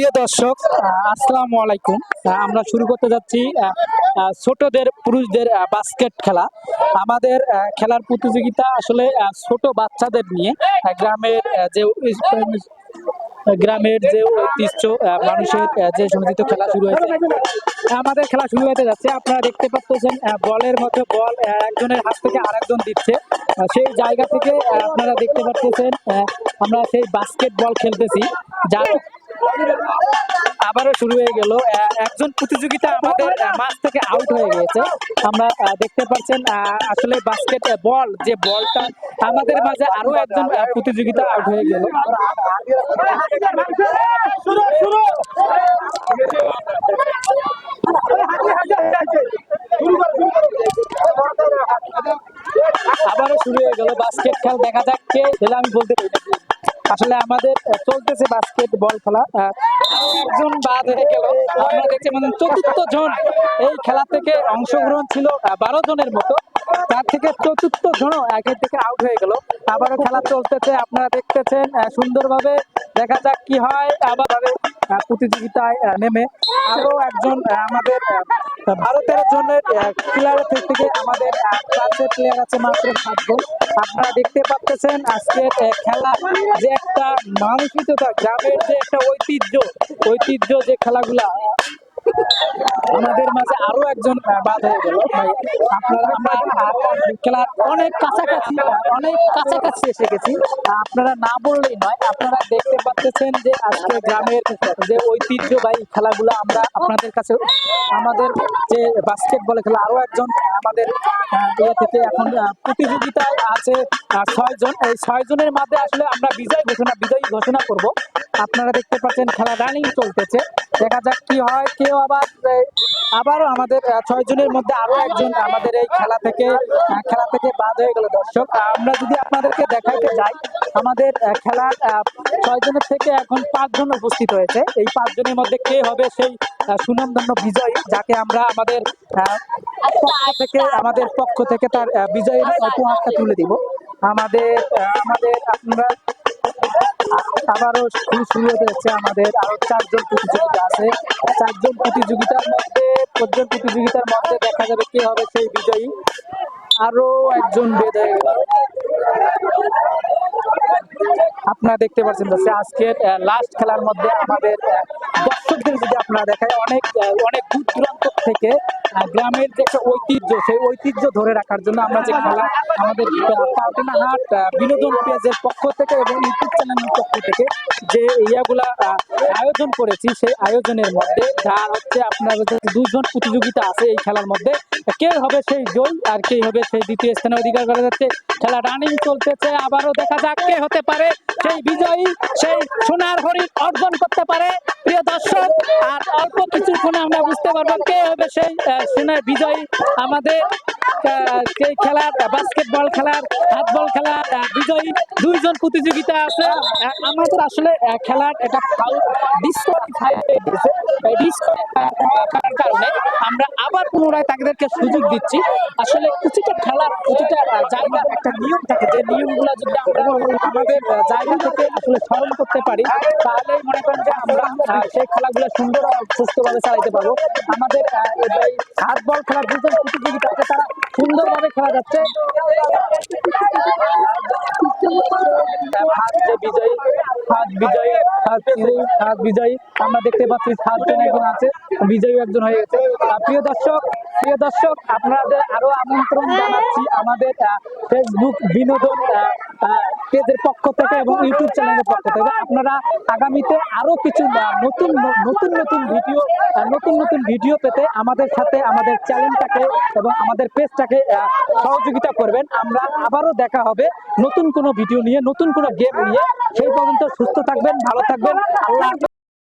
প্রিয় দর্শক, আসসালামু আলাইকুম। আমরা শুরু করতে যাচ্ছি ছোটদের পুরুষদের বাস্কেট খেলা। আমাদের খেলার প্রতিযোগিতা আসলে ছোট বাচ্চাদের নিয়ে গ্রামের যে গ্রামের যে ঐতিহ্য মানুষের যে সমস্ত খেলা শুরু হয়েছে। আমাদের খেলা শুরু হতে যাচ্ছে। আপনারা দেখতে পাচ্ছেন বলের মধ্যে বল একজনের হাত থেকে আরেকজন দিচ্ছে। সেই জায়গা থেকে আপনারা দেখতে পাচ্ছেন আমরা সেই বাস্কেট বল খেলতেছি। যা আবারও শুরু হয়ে গেল। একজন প্রতিযোগিতা আমাদের মাঠ থেকে আউট হয়ে গিয়েছে। আমরা দেখতে পাচ্ছেন আসলে বাস্কেট বল যে বলটা আমাদের মাঝে আরও একজন প্রতিযোগিতা আউট হয়ে গেল। আবারও শুরু হয়ে গেল বাস্কেট খেল। দেখা যাক কে আমি বলতে পারি। আসলে আমাদের চলতেছে বাস্কেট বল খেলা একজন বাদ হয়ে গেল। আমরা দেখছি মানে চতুর্থ জন এই খেলা থেকে অংশগ্রহণ ছিল বারো জনের মতো। তার থেকে চতুর্থ জন একের থেকে আউট হয়ে গেল। আবারও খেলা চলতেছে। আপনারা দেখতেছেন সুন্দরভাবে দেখা যাক কি হয়। আবার প্রতিযোগিতায় নেমে আরও একজন আমাদের ভারতের জন্য প্লেয়ারের থেকে আমাদের চারটে প্লেয়ার আছে মাত্র সাতজন। আপনারা দেখতে পাচ্ছেন আজকের খেলা যে একটা মানসিকতা, গ্রামের যে একটা ঐতিহ্য ঐতিহ্য যে খেলাগুলা আমাদের মাঝে আরও একজন বাদ হয়ে গেল। আপনারা খেলার অনেক কাছাকাছি অনেক কাছাকাছি এসে গেছি। আপনারা না বললেই নয়, আপনারা দেখতে পাচ্ছেন যে আজকে গ্রামের যে ঐতিহ্যবাহী খেলাগুলো আমরা আপনাদের কাছে, আমাদের যে বাস্কেটবল খেলা, আরও একজন আমাদের ইয়ে থেকে এখন প্রতিযোগিতায় আছে ছয়জন এই ছয়জনের মধ্যে আসলে আমরা বিজয় ঘোষণা, বিজয়ী ঘোষণা করব। আপনারা দেখতে পাচ্ছেন খেলা রানিং চলতেছে। দেখা যাক কি হয়। কেউ আবার আবারও আমাদের ছয় জনের মধ্যে আরও একজন আমাদের এই খেলা থেকে খেলা থেকে বাদ হয়ে গেল দর্শক। আমরা যদি আপনাদেরকে দেখাইতে যাই আমাদের খেলার ছয় জনের থেকে এখন পাঁচজন উপস্থিত হয়েছে। এই পাঁচজনের মধ্যে কে হবে সেই আহ, সুনামধন্য বিজয়ী যাকে আমরা আমাদের পক্ষ থেকে আমাদের পক্ষ থেকে তার বিজয়ীর উপহারটা তুলে দিব। আমাদের আমাদের আপনারা আবারও শুরু শুরু হতে যাচ্ছে আমাদের। আরও চারজন প্রতিযোগিতা আছে। চারজন প্রতিযোগিতার মধ্যে পাঁচজন প্রতিযোগিতার মধ্যে দেখা যাবে কে হবে সেই বিজয়ী। আরও একজন গেল। আপনারা দেখতে পাচ্ছেন হচ্ছে আজকের লাস্ট খেলার মধ্যে আমাদের দর্শকদের যদি আপনারা দেখায়, অনেক অনেক দূর দূরান্ত থেকে গ্রামের যে একটা ঐতিহ্য, সেই ঐতিহ্য ধরে রাখার জন্য আমরা যে খেলা আমাদের পাউটিনাহাট বিনোদন পেজের পক্ষ থেকে এবং ইউটিউব চ্যানেলের পক্ষ থেকে যে ইয়াগুলা আয়োজন করেছি, সেই আয়োজনের মধ্যে যার হচ্ছে আপনার দুজন প্রতিযোগিতা আছে এই খেলার মধ্যে। কে হবে সেই জয় আর কে হবে সেই দ্বিতীয় স্থানে অধিকার করা যাচ্ছে। খেলা রানিং চলতেছে, আবারও দেখা যাক কে হতে পারে। সেই বিজয়ী, সেই সোনার হরিণ অর্জন করতে পারে। প্রিয় আর অল্প কিছুক্ষণে আমরা বুঝতে পারব কে হবে সেই সোনার বিজয়ী আমাদের সেই খেলার বাস্কেটবল খেলার, হাতবল খেলার বিজয়ী দুইজন প্রতিযোগিতা আছে। আমাদের আসলে খেলার একটা ডিসকোয়ালিফাই হয়ে গেছে এই disqualify হওয়ার কারণে আমরা আবার পুনরায় তাদেরকে সুযোগ দিচ্ছি। আসলে প্রতিটা খেলার প্রতিটা জায়গার একটা নিয়ম থাকে। যে নিয়মগুলো যদি আমরা আমাদের জায়গা থেকে আসলে স্মরণ করতে পারি, তাহলে মনে করেন যে আমরা সেই খেলাগুলো সুন্দর সুস্থভাবে চালাতে পারব। আমাদের হাত বল খেলার দুজন প্রতিযোগিতা আছে তারা সুন্দরভাবে খেলা যাচ্ছে। হাত বিজয়ী হাত বিজয়ী বিজয়ী আমরা দেখতে পাচ্ছি, সাতজন আছে বিজয়ী একজন হয়ে গেছে। প্রিয় দর্শক প্রিয় দর্শক, আপনাদের আরও আমন্ত্রণ জানাচ্ছি আমাদের ফেসবুক বিনোদন পেজের পক্ষ থেকে এবং ইউটিউব চ্যানেলের পক্ষ থেকে। আপনারা আগামীতে আরও কিছু নতুন নতুন নতুন ভিডিও নতুন নতুন ভিডিও পেতে আমাদের সাথে আমাদের চ্যানেলটাকে এবং আমাদের পেজটাকে সহযোগিতা করবেন। আমরা আবারও দেখা হবে নতুন কোনো ভিডিও নিয়ে, নতুন কোনো গেম নিয়ে। সেই পর্যন্ত সুস্থ থাকবেন, ভালো থাকবেন আল্লাহ।